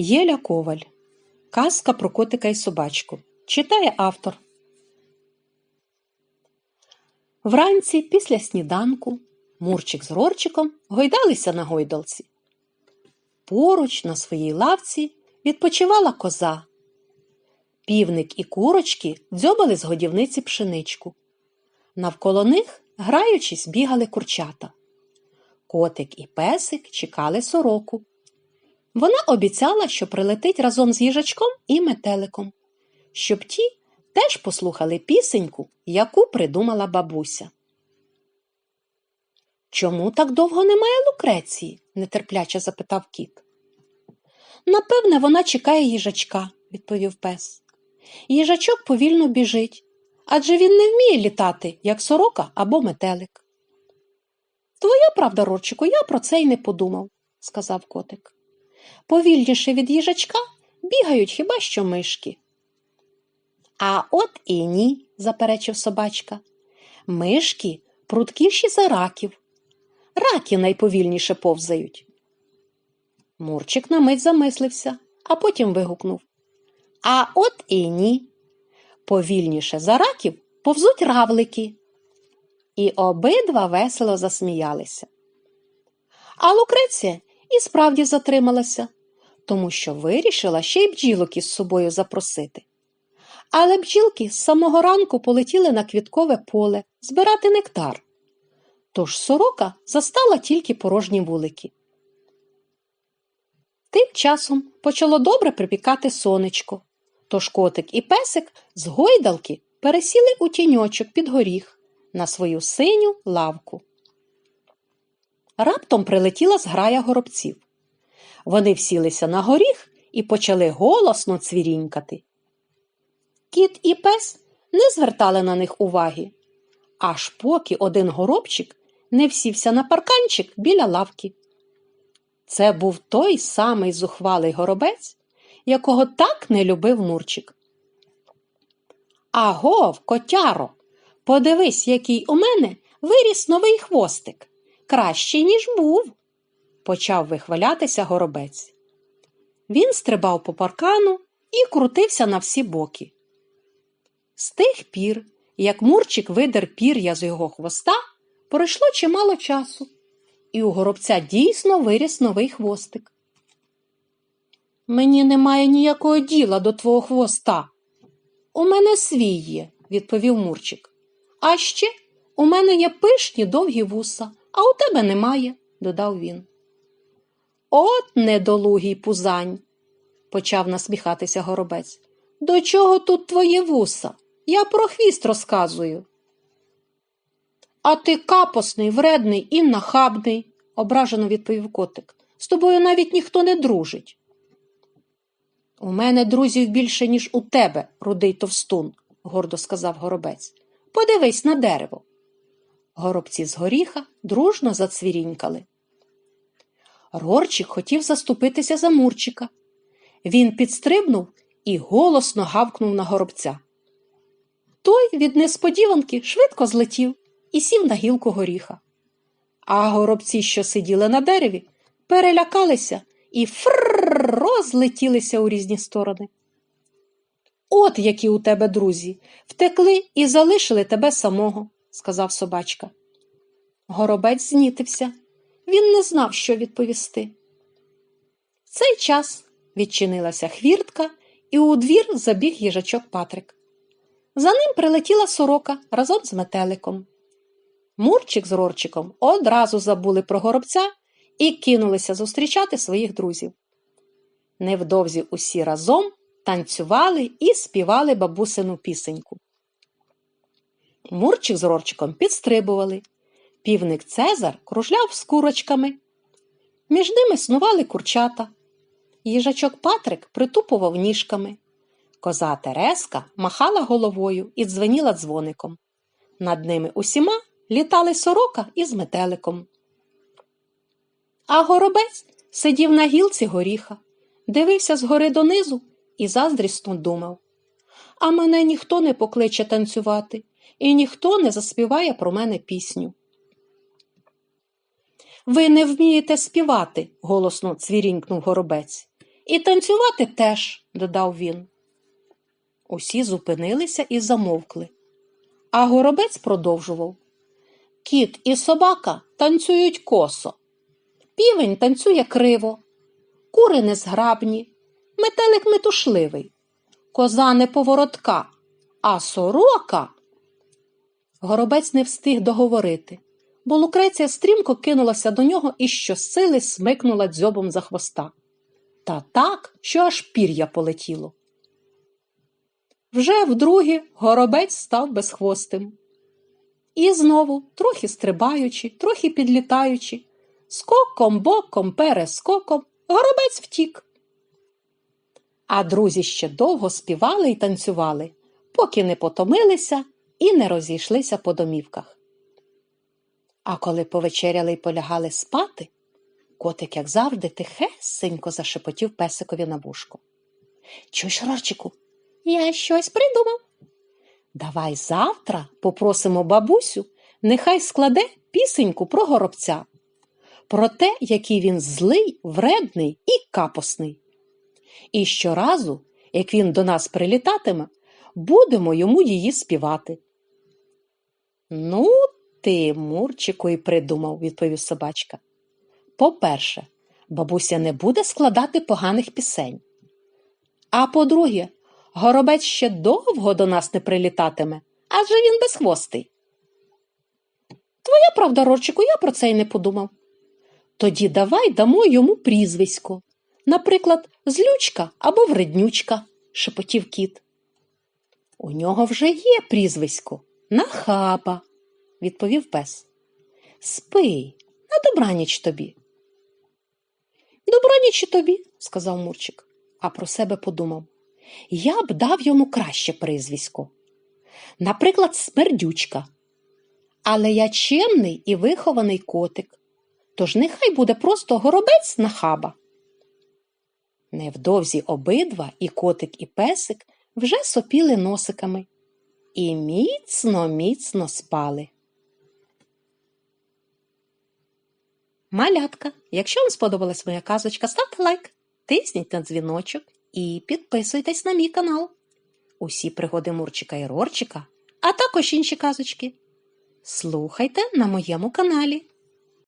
Єля Коваль. Казка про котика і собачку. Читає автор. Вранці після сніданку Мурчик з Рорчиком гойдалися на гойдалці. Поруч на своїй лавці відпочивала коза. Півник і курочки дзьобали з годівниці пшеничку. Навколо них, граючись, бігали курчата. Котик і песик чекали сороку. Вона обіцяла, що прилетить разом з їжачком і метеликом, щоб ті теж послухали пісеньку, яку придумала бабуся. Чому так довго немає Лукреції? нетерпляче запитав кіт. Напевне, вона чекає їжачка, відповів пес. Їжачок повільно біжить, адже він не вміє літати, як сорока або метелик. Твоя правда, Рорчику, я про це й не подумав, сказав котик. Повільніше від їжачка бігають хіба що мишки. А от і ні, заперечив собачка. Мишки пруткіші за раків. Раки найповільніше повзають. Мурчик на мить замислився, а потім вигукнув А от і ні. Повільніше за раків повзуть равлики. І обидва весело засміялися. А Лукреція і справді затрималася, тому що вирішила ще й бджілок із собою запросити. Але бджілки з самого ранку полетіли на квіткове поле збирати нектар. Тож сорока застала тільки порожні вулики. Тим часом почало добре припікати сонечко, тож котик і песик з гойдалки пересіли у тіньочок під горіх на свою синю лавку. Раптом прилетіла зграя горобців. Вони всілися на горіх і почали голосно цвірінькати. Кіт і пес не звертали на них уваги, аж поки один горобчик не всівся на парканчик біля лавки. Це був той самий зухвалий горобець, якого так не любив Мурчик. Агов, котяро, подивись, який у мене виріс новий хвостик, кращий, ніж був, почав вихвалятися горобець. Він стрибав по паркану і крутився на всі боки. З тих пір, як Мурчик видер пір'я з його хвоста, пройшло чимало часу, і у горобця дійсно виріс новий хвостик. Мені немає ніякого діла до твого хвоста. У мене свій є, відповів Мурчик. А ще у мене є пишні довгі вуса, а у тебе немає, додав він. От недолугий пузань, почав насміхатися горобець. До чого тут твої вуса? Я про хвіст розказую. А ти капосний, вредний і нахабний, ображено відповів котик. З тобою навіть ніхто не дружить. У мене друзів більше, ніж у тебе, рудий товстун, гордо сказав горобець. Подивись на дерево. Горобці з горіха дружно зацвірінькали. Рорчик хотів заступитися за Мурчика. Він підстрибнув і голосно гавкнув на горобця. Той від несподіванки швидко злетів і сів на гілку горіха. А горобці, що сиділи на дереві, перелякалися і фрррр розлетілися у різні сторони. От які у тебе друзі, втекли і залишили тебе самого, сказав собачка. Горобець знітився. Він не знав, що відповісти. В цей час відчинилася хвіртка, і у двір забіг їжачок Патрик. За ним прилетіла сорока разом з метеликом. Мурчик з Рорчиком одразу забули про горобця і кинулися зустрічати своїх друзів. Невдовзі усі разом танцювали і співали бабусину пісеньку. Мурчик з Рорчиком підстрибували. Півник Цезар кружляв з курочками. Між ними снували курчата. Їжачок Патрик притупував ніжками. Коза Тереска махала головою і дзвеніла дзвоником. Над ними усіма літали сорока із метеликом. А горобець сидів на гілці горіха, дивився згори донизу і заздрісно думав. А мене ніхто не покличе танцювати, і ніхто не заспіває про мене пісню. Ви не вмієте співати, голосно цвірінькнув горобець. І танцювати теж, додав він. Усі зупинилися і замовкли. А горобець продовжував. Кіт і собака танцюють косо. Півень танцює криво, кури незграбні, метелик метушливий, коза неповоротка, а сорока. Горобець не встиг договорити, бо Лукреція стрімко кинулася до нього і щосили смикнула дзьобом за хвоста. Та так, що аж пір'я полетіло. Вже вдруге горобець став безхвостим. І знову, трохи стрибаючи, трохи підлітаючи, скоком, боком, перескоком, горобець втік. А друзі ще довго співали й танцювали, поки не потомилися і не розійшлися по домівках. А коли повечеряли й полягали спати, котик, як завжди, тихесенько зашепотів песикові на вушко. Чуєш, Рорчику, я щось придумав. Давай завтра попросимо бабусю, нехай складе пісеньку про горобця, про те, який він злий, вредний і капосний. І щоразу, як він до нас прилітатиме, будемо йому її співати. Ну, ти, Мурчику, і придумав, відповів собачка. По-перше, бабуся не буде складати поганих пісень. А по-друге, горобець ще довго до нас не прилітатиме, адже він безхвостий. Твоя правда, Рорчику, я про це й не подумав. Тоді давай дамо йому прізвисько. Наприклад, злючка або вреднючка, шепотів кіт. У нього вже є прізвисько нахаба, відповів пес. Спи, на добраніч тобі. Добраніч і тобі, сказав Мурчик, а про себе подумав. Я б дав йому краще прізвисько. Наприклад, смердючка. Але я чемний і вихований котик, тож нехай буде просто горобець нахаба. Невдовзі обидва, і котик, і песик, вже сопіли носиками і міцно, міцно спали. Малятка, якщо вам сподобалась моя казочка, ставте лайк, тисніть на дзвіночок і підписуйтесь на мій канал. Усі пригоди Мурчика і Рорчика, а також інші казочки. Слухайте на моєму каналі.